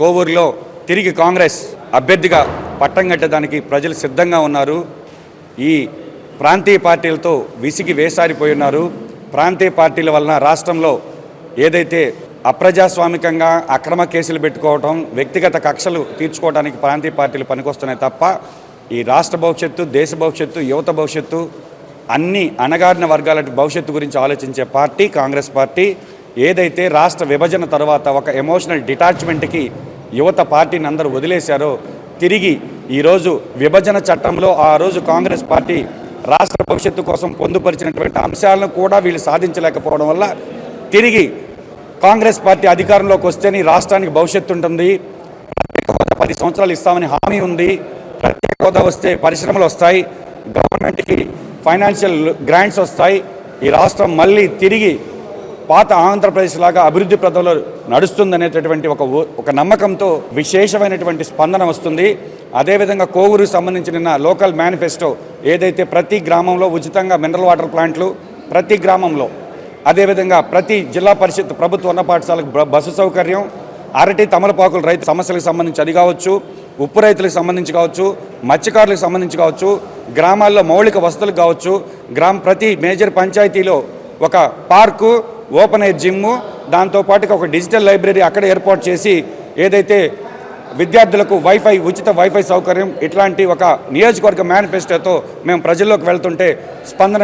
కోవూరులో తిరిగి కాంగ్రెస్ అభ్యర్థిగా పట్టం కట్టడానికి ప్రజలు సిద్ధంగా ఉన్నారు. ఈ ప్రాంతీయ పార్టీలతో విసిగి వేసారిపోయి ఉన్నారు. ప్రాంతీయ పార్టీల వలన రాష్ట్రంలో ఏదైతే అప్రజాస్వామికంగా అక్రమ కేసులు పెట్టుకోవటం వ్యక్తిగత కక్షలు తీర్చుకోవడానికి ప్రాంతీయ పార్టీలు పనికొస్తున్నాయి తప్ప ఈ రాష్ట్ర భవిష్యత్తు దేశ భవిష్యత్తు యువత భవిష్యత్తు అన్ని అణగారిన వర్గాల భవిష్యత్తు గురించి ఆలోచించే పార్టీ కాంగ్రెస్ పార్టీ. ఏదైతే రాష్ట్ర విభజన తర్వాత ఒక ఎమోషనల్ డిటాచ్మెంట్కి యువత పార్టీని అందరూ వదిలేశారో తిరిగి ఈరోజు విభజన చట్టంలో ఆ రోజు కాంగ్రెస్ పార్టీ రాష్ట్ర భవిష్యత్తు కోసం పొందుపరిచినటువంటి అంశాలను కూడా వీళ్ళు సాధించలేకపోవడం వల్ల తిరిగి కాంగ్రెస్ పార్టీ అధికారంలోకి వస్తేనే రాష్ట్రానికి భవిష్యత్తు ఉంటుంది. ప్రత్యేక హోదా పది సంవత్సరాలు ఇస్తామని హామీ ఉంది. ప్రత్యేక హోదా వస్తే పరిశ్రమలు వస్తాయి. గవర్నమెంట్కి ఫైనాన్షియల్ గ్రాంట్స్ వస్తాయి. ఈ రాష్ట్రం మళ్ళీ తిరిగి పాత ఆంధ్రప్రదేశ్ లాగా అభివృద్ధి ప్రదంలో నడుస్తుందనేటటువంటి ఒక ఒక నమ్మకంతో విశేషమైనటువంటి స్పందన వస్తుంది. అదేవిధంగా కోవూరుకు సంబంధించిన లోకల్ మేనిఫెస్టో ఏదైతే ప్రతి గ్రామంలో ఉచితంగా మినరల్ వాటర్ ప్లాంట్లు ప్రతి గ్రామంలో అదేవిధంగా ప్రతి జిల్లా పరిషత్ ప్రభుత్వ ఉన్న పాఠశాలకు బస్సు సౌకర్యం అరటి తమలపాకులు రైతు సమస్యలకు సంబంధించి అది కావచ్చు ఉప్పు రైతులకు సంబంధించి కావచ్చు మత్స్యకారులకు సంబంధించి కావచ్చు గ్రామాల్లో మౌలిక వసతులకు కావచ్చు గ్రామ ప్రతి మేజర్ పంచాయతీలో ఒక పార్కు ఓపెన్ ఎయిర్ జిమ్ము దాంతోపాటుగా ఒక డిజిటల్ లైబ్రరీ అక్కడ ఏర్పాటు చేసి ఏదైతే విద్యార్థులకు వైఫై ఉచిత వైఫై సౌకర్యం ఇట్లాంటి ఒక నియోజకవర్గ మేనిఫెస్టోతో మేము ప్రజల్లోకి వెళ్తుంటే స్పందన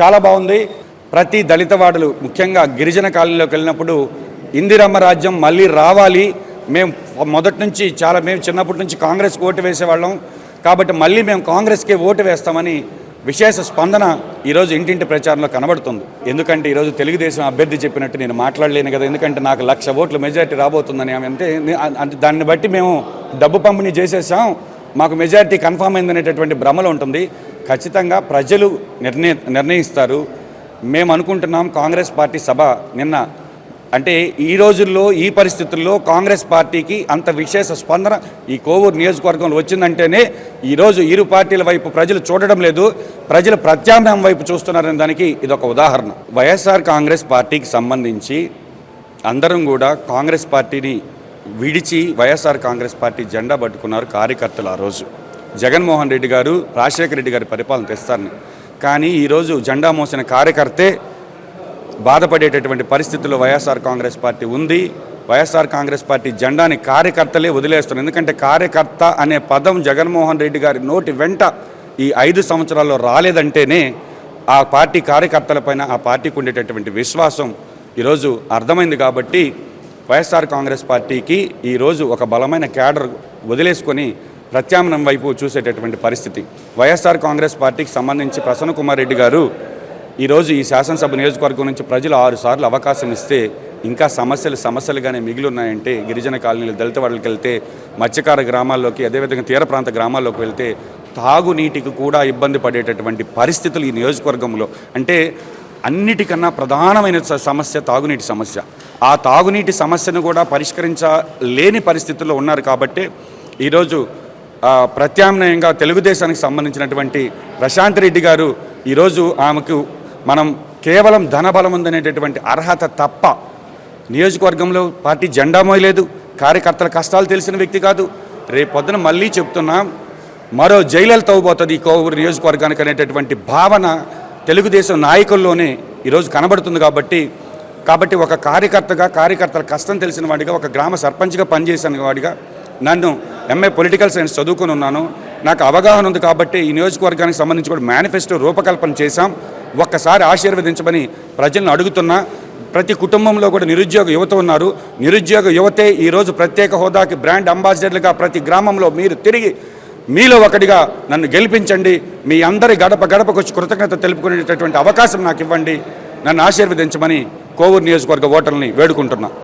చాలా బాగుంది. ప్రతి దళితవాడలు ముఖ్యంగా గిరిజన కాలనీలోకి వెళ్ళినప్పుడు ఇందిరమ్మ రాజ్యం మళ్ళీ రావాలి. మేము మొదటి నుంచి చాలా మేము చిన్నప్పటి నుంచి కాంగ్రెస్కి ఓటు వేసేవాళ్ళం. కాబట్టి మళ్ళీ మేము కాంగ్రెస్కే ఓటు వేస్తామని విశేష స్పందన ఈరోజు ఇంటింటి ప్రచారంలో కనబడుతుంది. ఎందుకంటే ఈరోజు తెలుగుదేశం అభ్యర్థి చెప్పినట్టు నేను మాట్లాడలేను కదా. ఎందుకంటే నాకు లక్ష ఓట్ల మెజారిటీ రాబోతుందని అంటే అంటే దాన్ని బట్టి మేము డబ్బు పంపిణీ చేసేసాం. మాకు మెజార్టీ కన్ఫామ్ అయిందనేటటువంటి భ్రమలు ఉంటుంది. ఖచ్చితంగా ప్రజలు నిర్ణయ నిర్ణయిస్తారు. మేము అనుకుంటున్నాం కాంగ్రెస్ పార్టీ సభ నిన్న అంటే ఈ రోజుల్లో ఈ పరిస్థితుల్లో కాంగ్రెస్ పార్టీకి అంత విశేష స్పందన ఈ కోవూరు నియోజకవర్గంలో వచ్చిందంటేనే ఈరోజు ఇరు పార్టీల వైపు ప్రజలు చూడడం లేదు ప్రజలు ప్రత్యామ్నాయం వైపు చూస్తున్నారనే దానికి ఇదొక ఉదాహరణ. వైఎస్ఆర్ కాంగ్రెస్ పార్టీకి సంబంధించి అందరం కూడా కాంగ్రెస్ పార్టీని విడిచి వైఎస్ఆర్ కాంగ్రెస్ పార్టీ జెండా పట్టుకున్నారు కార్యకర్తలు ఆ రోజు. జగన్మోహన్ రెడ్డి గారు రాజశేఖర రెడ్డి గారి పరిపాలన తెస్తారని. కానీ ఈరోజు జెండా మోసిన కార్యకర్తే బాధపడేటటువంటి పరిస్థితుల్లో వైఎస్ఆర్ కాంగ్రెస్ పార్టీ ఉంది. వైఎస్ఆర్ కాంగ్రెస్ పార్టీ జెండాని కార్యకర్తలే వదిలేస్తున్నారు. ఎందుకంటే కార్యకర్త అనే పదం జగన్మోహన్ రెడ్డి గారి నోటి వెంట ఈ ఐదు సంవత్సరాల్లో రాలేదంటేనే ఆ పార్టీ కార్యకర్తలపైన ఆ పార్టీకి ఉండేటటువంటి విశ్వాసం ఈరోజు అర్థమైంది కాబట్టి వైఎస్ఆర్ కాంగ్రెస్ పార్టీకి ఈరోజు ఒక బలమైన క్యాడర్ వదిలేసుకొని ప్రత్యామ్నం వైపు చూసేటటువంటి పరిస్థితి. వైఎస్ఆర్ కాంగ్రెస్ పార్టీకి సంబంధించి ప్రసన్న కుమార్ రెడ్డి గారు ఈరోజు ఈ శాసనసభ నియోజకవర్గం నుంచి ప్రజలు ఆరు సార్లు అవకాశం ఇస్తే ఇంకా సమస్యలు సమస్యలుగానే మిగిలి ఉన్నాయంటే గిరిజన కాలనీలు దళిత వాళ్ళకి వెళ్తే మత్స్యకార గ్రామాల్లోకి అదేవిధంగా తీర ప్రాంత గ్రామాల్లోకి వెళ్తే తాగునీటికి కూడా ఇబ్బంది పడేటటువంటి పరిస్థితులు ఈ నియోజకవర్గంలో. అంటే అన్నిటికన్నా ప్రధానమైన సమస్య తాగునీటి సమస్య. ఆ తాగునీటి సమస్యను కూడా పరిష్కరించలేని పరిస్థితుల్లో ఉన్నారు కాబట్టి ఈరోజు ప్రత్యామ్నాయంగా తెలుగుదేశానికి సంబంధించినటువంటి ప్రశాంత్ రెడ్డి గారు ఈరోజు ఆమెకు మనం కేవలం ధనబలం ఉందనేటటువంటి అర్హత తప్ప నియోజకవర్గంలో పార్టీ జెండా మోయలేదు కార్యకర్తల కష్టాలు తెలిసిన వ్యక్తి కాదు. రేపు పొద్దున మళ్ళీ చెప్తున్నాం మరో జైలలు తవ్వబోతుంది ఈ కోవూరు నియోజకవర్గానికి అనేటటువంటి భావన తెలుగుదేశం నాయకుల్లోనే ఈరోజు కనబడుతుంది కాబట్టి కాబట్టి ఒక కార్యకర్తగా కార్యకర్తల కష్టం తెలిసిన వాడిగా ఒక గ్రామ సర్పంచ్గా పనిచేసిన వాడిగా నన్ను ఎంఏ పొలిటికల్ సైన్స్ చదువుకుని ఉన్నాను. నాకు అవగాహన ఉంది కాబట్టి ఈ నియోజకవర్గానికి సంబంధించి కూడా మేనిఫెస్టో రూపకల్పన చేశాం. ఒక్కసారి ఆశీర్వదించమని ప్రజలను అడుగుతున్నా. ప్రతి కుటుంబంలో కూడా నిరుద్యోగ యువత ఉన్నారు. నిరుద్యోగ యువతే ఈరోజు ప్రత్యేక హోదాకి బ్రాండ్ అంబాసిడర్లుగా ప్రతి గ్రామంలో మీరు తిరిగి మీలో ఒకటిగా నన్ను గెలిపించండి. మీ అందరి గడప గడపకు వచ్చి కృతజ్ఞత తెలుపుకునేటటువంటి అవకాశం నాకు ఇవ్వండి. నన్ను ఆశీర్వదించమని కోవూరు నియోజకవర్గ ఓటర్ని వేడుకుంటున్నా.